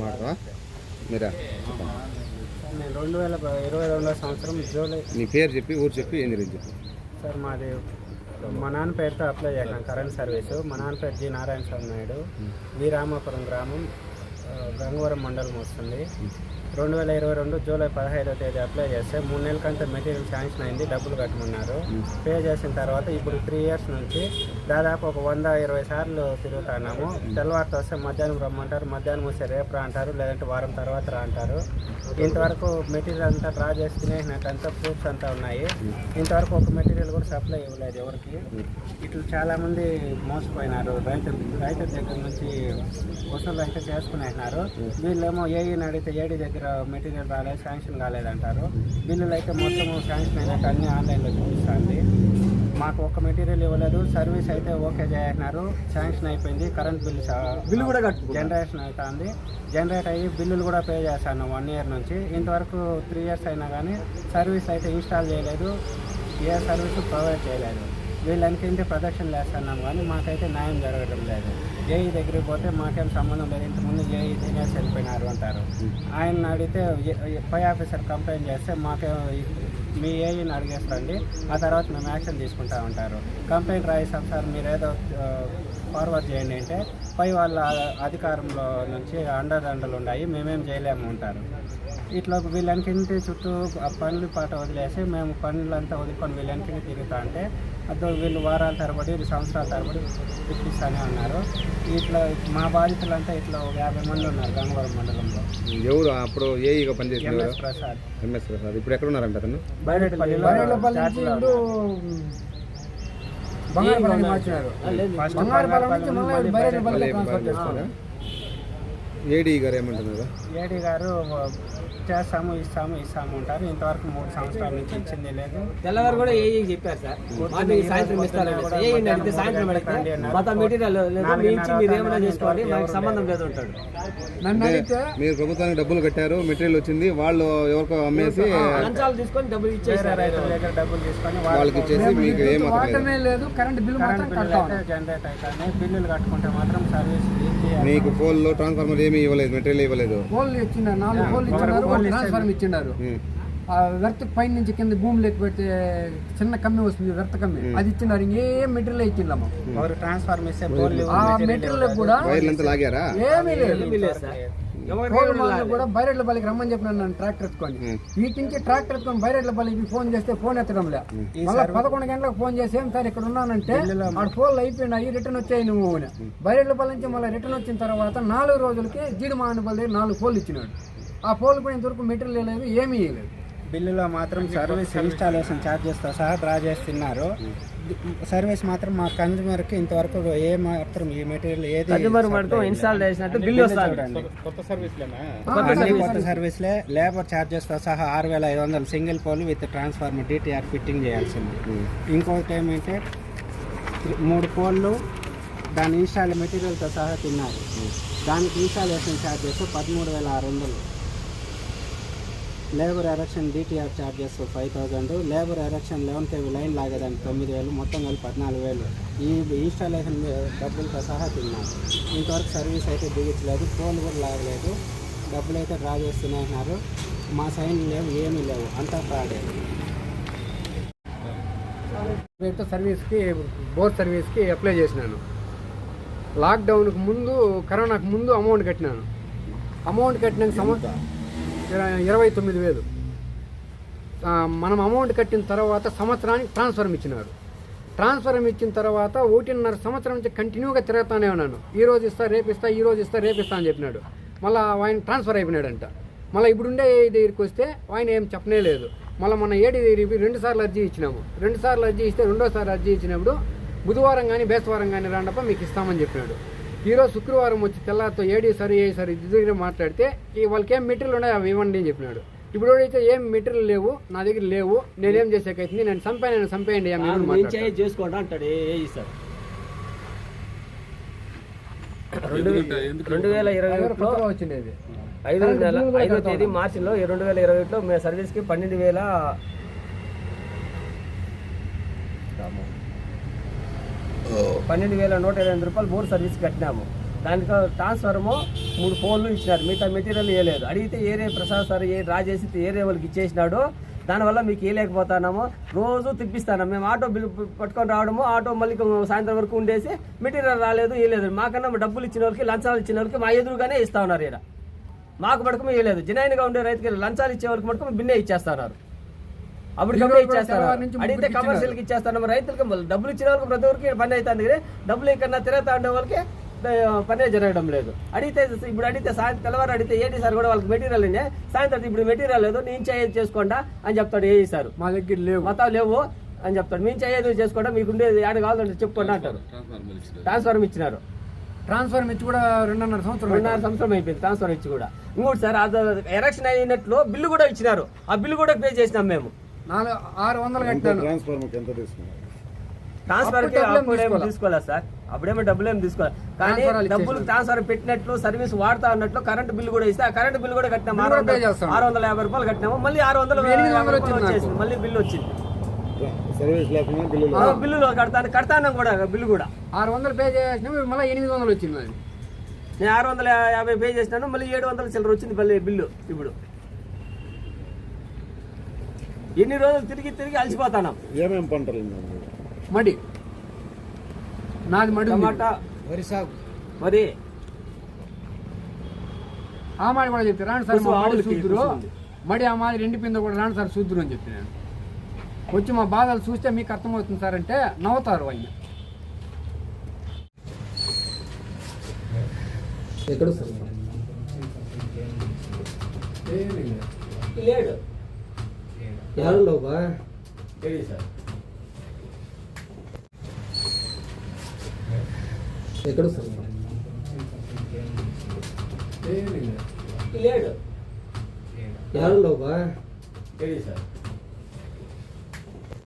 మాటరా మీరా? నేను రెండు వేల ఇరవై రెండో సంవత్సరం జూలై నీ పేరు చెప్పి ఊరు చెప్పి ఏం జరిగింది చెప్పు. సార్ మాది మా నాన్న పేరుతో అప్లై చేశాను కరెంట్ సర్వీసు మా నాన్న పేరు జి నారాయణ స్వామి నాయుడు. వి రామాపురం గ్రామం గంగవరం మండలం వస్తుంది. రెండు వేల ఇరవై రెండు జూలై పదహైదో తేదీ అప్లై చేస్తే మూడు నెలల కంటే మెటీరియల్ శాంక్షన్ అయింది డబ్బులు కట్టమన్నారు. పే చేసిన తర్వాత ఇప్పుడు త్రీ ఇయర్స్ నుంచి దాదాపు ఒక వంద ఇరవై సార్లు తిరుగుతున్నాము తెల్లవారితో వస్తే మధ్యాహ్నం రమ్మంటారు మధ్యాహ్నం వస్తే రేపు రా అంటారు లేదంటే వారం తర్వాత రా అంటారు. ఇంతవరకు మెటీరియల్ అంతా డ్రా చేసుకునే నాకంతా ప్రూఫ్స్ అంతా ఉన్నాయి. ఇంతవరకు ఒక మెటీరియల్ కూడా సప్లై ఇవ్వలేదు ఎవరికి. ఇట్లా చాలామంది మోసపోయినారు రైతు రైతుల దగ్గర నుంచి వసూలు అయితే చేసుకునేసినారు. వీళ్ళేమో ఏఈని అడిగితే ఏడి దగ్గర మెటీరియల్ రాలేదు శాంక్షన్ కాలేదంటారు. బిల్లులు అయితే మొత్తం శాంక్షన్ అయినట్టు అన్ని ఆన్లైన్లో చూపిస్తుంది. మాకు ఒక మెటీరియల్ ఇవ్వలేదు సర్వీస్ అయితే ఓకే చేసినారు శాంక్షన్ అయిపోయింది కరెంట్ బిల్లు బిల్లు కూడా జనరేషన్ అవుతుంది జనరేట్ అయ్యి బిల్లులు కూడా పే చేస్తాను వన్ ఇయర్ నుంచి. ఇంతవరకు త్రీ ఇయర్స్ అయినా కానీ సర్వీస్ అయితే ఇన్స్టాల్ చేయలేదు ఏ సర్వీస్ ప్రొవైడ్ చేయలేదు. వీళ్ళనికింటే ప్రదక్షిణలు వేస్తున్నాం కానీ మాకైతే న్యాయం జరగడం లేదు. ఏఈ దగ్గరికి పోతే మాకేం సంబంధం లేదు ఇంతకుముందు ఏఈ తినేసి వెళ్ళిపోయినారు అంటారు. ఆయన అడిగితే పై ఆఫీసర్ కంప్లైంట్ చేస్తే మాకే మీ ఏఈని అడిగేస్తండి ఆ తర్వాత మేము యాక్షన్ తీసుకుంటా ఉంటారు. కంప్లైంట్ రాయిస్తాం సార్ మీరు ఏదో ఫార్వర్డ్ చేయండి అంటే పై వాళ్ళ అధికారంలో నుంచి అండదండలు ఉన్నాయి మేమేం చేయలేము ఉంటారు ఇట్లా వీళ్ళంటింటి చుట్టూ ఆ పనులు పాట వదిలేసి మేము పనులంతా వదులుకొని వీళ్ళంటికి తిరుగుతా అంటే అదో వీళ్ళు వారాల తరబడి సంవత్సరాల తరబడి ఇప్పిస్తానే ఉన్నారు. ఇట్లా మా బాధితులంతా ఇట్లా ఒక యాభై మంది ఉన్నారు గంగవరం మండలంలో. ఎవరు? అప్పుడు ఏఈగా పనిచేసిన ఎంఎస్ ప్రసాద్. ఎంఎస్ ప్రసాద్. ఇప్పుడు ఎక్కడ ఉన్నారంట అతను బైరెడ్డిపల్లిలో మార్చినారు. ఫస్ట్ బంగారుపల్లి నుంచి మళ్ళీ బైరెడ్డిపల్లి మళ్ళీ ట్రాన్స్ఫర్ చేస్తారు. ఏడీ గారు ఏమంటున్నారు? ఏడి గారు చేస్తాము ఇస్తాము ఇస్తాము ఉంటారు ఇంతవరకు మూడు సంవత్సరాల నుంచి ఇచ్చింది లేదు. తెల్లవారు కూడా ఏ చెప్పారు సార్. మాకు ఈ సాయంత్రం ఇస్తారండి సాయంత్రం అడిగితే మాతో మెటీరియల్ లేదు మీ ఇచ్చి మీరు ఏమైనా చేసుకోండి మాకు సంబంధం లేదు అంటాడు. మీరు ప్రభుత్వానికి డబ్బులు కట్టారు మెటీరియల్ వచ్చింది వాళ్ళు ఎవరికో అమ్మేసి లంచాలు తీసుకొని డబ్బులు ఇచ్చేసారు. రైతుల దగ్గర డబ్బులు తీసుకొని వాళ్ళకి ఇచ్చేసి మీకు ఏం వాటమే లేదు కరెంట్ మాత్రం బిల్లు జనరేట్ అవుతాయి బిల్లులు కట్టుకుంటే మాత్రం సర్వీస్ మీకు ఫోన్లో ట్రాన్స్ఫార్మర్ ఏమీ ఇవ్వలేదు మెటీరియల్ ఇవ్వలేదు. ఇచ్చినారు నాలుగు పోల్ ఇచ్చినారు ఒక ట్రాన్స్ఫార్మర్ ఇచ్చినారు ఉమ్. ఆ వ్యర్థ పైన నుంచి కింద భూమిలోకి పెడితే చిన్న కమ్మి వస్తుంది వ్యర్థ కమ్మి. అది ఇచ్చినారు ఇంకేం మెటీరియల్ ట్రాన్స్ఫార్మ్ ఇస్తే బోర్లు ఆ మెటీరియల్ కూడా ఏమీ లేదు. లేదు కూడా బైరెడ్ల పల్లికి రమ్మని చెప్పినాను నన్ను ట్రాక్టర్ ఎత్తుకొని. వీటి నుంచి ట్రాక్టర్ ఎత్తుకొని బైరెడ్ల పల్లికి ఫోన్ చేస్తే ఫోన్ ఎత్తడం లే మళ్ళీ పదకొండు గంటలకు ఫోన్ చేసి ఏం సార్ ఇక్కడ ఉన్నానంటే ఆడ ఫోన్లు అయిపోయినాయి రిటర్న్ వచ్చాయి నువ్వు అని. బైరెడ్ల పల్లి నుంచి మళ్ళీ రిటర్న్ వచ్చిన తర్వాత నాలుగు రోజులకి జీడి మానపల్లి దగ్గర నాలుగు ఫోన్లు ఇచ్చినాడు. ఆ ఫోన్లు కూడా ఇంతవరకు మెటీరియల్ లేదు ఏమీ ఇవ్వలేదు బిల్లులో మాత్రం సర్వీస్ ఇన్స్టాలేషన్ ఛార్జెస్తో సహా డ్రా చేస్తున్నారు. సర్వీస్ మాత్రం మా కన్జ్యూమర్కి ఇంతవరకు ఏ మాత్రం ఈ మెటీరియల్ ఏది కన్జ్యూమర్ ఇన్స్టాల్ చేసినట్టు బిల్లు కొత్త సర్వీస్లే. లేబర్ ఛార్జెస్తో సహా ఆరు వేల ఐదు వందలు single pole with transformer DTR fitting చేయాల్సింది. ఇంకొకటి ఏమంటే మూడు పోల్లు దాని ఇన్స్టాల్ మెటీరియల్తో సహా తిన్నారు. దానికి ఇన్స్టాలేషన్ ఛార్జెస్ పదమూడు వేల ఆరు వందలు. Labour erection DTR charges five thousand labour erection eleven KV line లాగేదానికి తొమ్మిది వేలు మొత్తం కలిపి పద్నాలుగు వేలు. ఈ ఇన్స్టాలేషన్ డబ్బులతో సహా తిన్నారు ఇంతవరకు సర్వీస్ అయితే దిగించలేదు ఫోన్ కూడా లాగలేదు. డబ్బులు అయితే డ్రా చేస్తున్నారు మా సైన్ లేవు ఏమీ లేవు. అంతా ఫ్రాడే. సర్వీస్కి బోర్ సర్వీస్కి అప్లై చేసినాను. లాక్డౌన్కి ముందు కరోనాకు ముందు అమౌంట్ కట్టినాను. అమౌంట్ కట్టిన సమస్య ఇరవై తొమ్మిది వేలు. మనం అమౌంట్ కట్టిన తర్వాత సంవత్సరానికి ట్రాన్స్ఫర్ ఇచ్చినారు. ట్రాన్స్ఫర్మ్ ఇచ్చిన తర్వాత ఒకటిన్నర సంవత్సరం నుంచి కంటిన్యూగా తిరుగుతానే ఉన్నాను. ఈ రోజు ఇస్తా రేపు ఇస్తా ఈ రోజు ఇస్తా రేపు ఇస్తా అని చెప్పినాడు. మళ్ళీ ఆయన ట్రాన్స్ఫర్ అయిపోయినాడంట. మళ్ళీ ఇప్పుడుండే దగ్గరికి వస్తే ఆయన ఏం చెప్పనే లేదు. మళ్ళీ మన ఏడి దగ్గరికి రెండు సార్లు అర్జీ ఇచ్చినాము. రెండు సార్లు అర్జీ ఇస్తే రెండోసారి అర్జీ ఇచ్చినప్పుడు బుధవారం కానీ బేస్వారం కానీ రాండప్ప మీకు ఇస్తామని చెప్పినాడు. ఈరోజు శుక్రవారం వచ్చి తెల్లారితో ఏడి సరి ఏ సరి ఇది దగ్గర మాట్లాడితే ఈ వాళ్ళకి ఏం మెటీరియల్ ఉన్నాయో అవి ఇవ్వండి అని చెప్పినాడు. ఇప్పుడు అయితే ఏం మెటీరియల్ లేవు నా దగ్గర లేవు నేనేం చేసేకైతుంది నేను చంపాను నేను. చేయి చేసుకోండి అంటాడు ఏ ఏ సార్. రెండు వేల ఇరవై ఒకటిలో వచ్చిండేది ఐదో నెల ఐదో తేదీ మార్చిలో రెండు వేల ఇరవై ఒకటిలో మేము సర్వీస్కి పన్నెండు వేల పన్నెండు వేల నూట ఇరవై ఎనిమిది రూపాయలు బోర్ సర్వీస్ కట్టినాము. దానికి ట్రాన్స్ఫార్మో మూడు ఫోన్లు ఇచ్చినారు. మిగతా మెటీరియల్ వేయలేదు అడిగితే ఏరే ప్రసాద్ సార్ ఏ రాజేసి ఏరే వాళ్ళకి ఇచ్చేసినాడు దానివల్ల మీకు వేయలేకపోతున్నాము రోజు తిప్పిస్తాను. మేము ఆటో బిల్ పట్టుకొని రావడము ఆటో మళ్ళీ సాయంత్రం వరకు ఉండేసి మెటీరియల్ రాలేదు వేయలేదు మాకన్నా డబ్బులు ఇచ్చిన వాళ్ళకి లంచాలు ఇచ్చిన వాళ్ళకి మా ఎదురుగానే ఇస్తా ఉన్నారు ఇక్కడ మాకు మటుకు వేయలేదు జనైన్గా ఉండే రైతుకి లంచాలు ఇచ్చే వాళ్ళకి మటుకు బిన్నే ఇచ్చేస్తున్నారు అప్పుడు ఇచ్చేస్తారు? అడిగితే కమర్షియల్కి ఇచ్చేస్తాను రైతులకి డబ్బులు ఇచ్చిన వాళ్ళకి ప్రతి ఒక్కరికి పని అవుతుంది కానీ డబ్బులు ఇక్కడ తిరుగుతా ఉండే వాళ్ళకి పనే జరగడం లేదు. అడిగితే ఇప్పుడు అడిగితే సాయంత్రం తెల్లవారు అడిగితే ఏంటి సార్ కూడా వాళ్ళకి మెటీరియల్ ఉంది సాయంత్రం ఇప్పుడు మెటీరియల్ లేదు నేను చేయేది చేసుకోండా? అని చెప్తాడు ఏ సార్. మా దగ్గర లేవు. మొత్తం లేవు అని చెప్తాడు. మేము చేయేది చేసుకోండా? మీకు ఉండేది ఏడు కావాలంటే చెప్పుకోండి అంటారు ట్రాన్స్ఫార్మ్ ఇచ్చినారు. ట్రాన్స్ఫర్ ఇచ్చి కూడా రెండున్నర సంవత్సరం రెండున్నర సంవత్సరం అయిపోయింది ట్రాన్స్ఫర్ ఇచ్చి కూడా. ఇంకోటి సార్ ఎలక్షన్ అయినట్లు బిల్లు కూడా ఇచ్చినారు. ఆ బిల్లు కూడా పే చేసినాం మేము. నాలుగు ఆరు వందలు కట్టాను ట్రాన్స్ఫార్మర్కి ఎంత తీసుకున్నారు? ట్రాన్స్ఫర్. తీసుకోలేదు సార్? అప్పుడేమో డబ్బులు ఏం తీసుకోలేదు కానీ డబ్బులు ట్రాన్స్ఫర్ పెట్టినట్లు సర్వీస్ వాడుతా ఉన్నట్లు కరెంట్ బిల్లు కూడా ఇస్తే ఆ కరెంట్ బిల్లు కూడా కట్టినాము ఆరు వందల. ఆరు వందల యాభై రూపాయలు కట్టినాము. మళ్ళీ ఆరు వందల వచ్చేసింది. మళ్ళీ బిల్లు వచ్చింది. బిల్లులు కడతాను. కడతాను కూడా బిల్లు కూడా. ఆరు వందలు పే చేసినా మళ్ళీ ఎనిమిది వందలు వచ్చింది నేను ఆరు వందల యాభై పే చేసినాను మళ్ళీ ఏడు వందల చిల్లర వచ్చింది మళ్ళీ బిల్లు ఇప్పుడు. ఎన్ని రోజులు తిరిగి తిరిగి అలసిపోతాను. ఏమేమి పంటలు? మడి. నాది మడి. టమాటా. వరి సాగు. మరి ఆ మాట కూడా చెప్తే రాండి సార్ మా చూద్దురు. మడి ఆ మాదిరి ఎండిపోయిందో కూడా రాండి సార్ చూద్దురు అని చెప్పి నేను. వచ్చి మా బాధలు చూస్తే మీకు అర్థమవుతుంది సార్ అంటే నవ్వుతారు ఆయన ఎక్కడ లేడు. ఎవరు బా సార్ ఎక్కడ లేడు ఎవరు బా సార్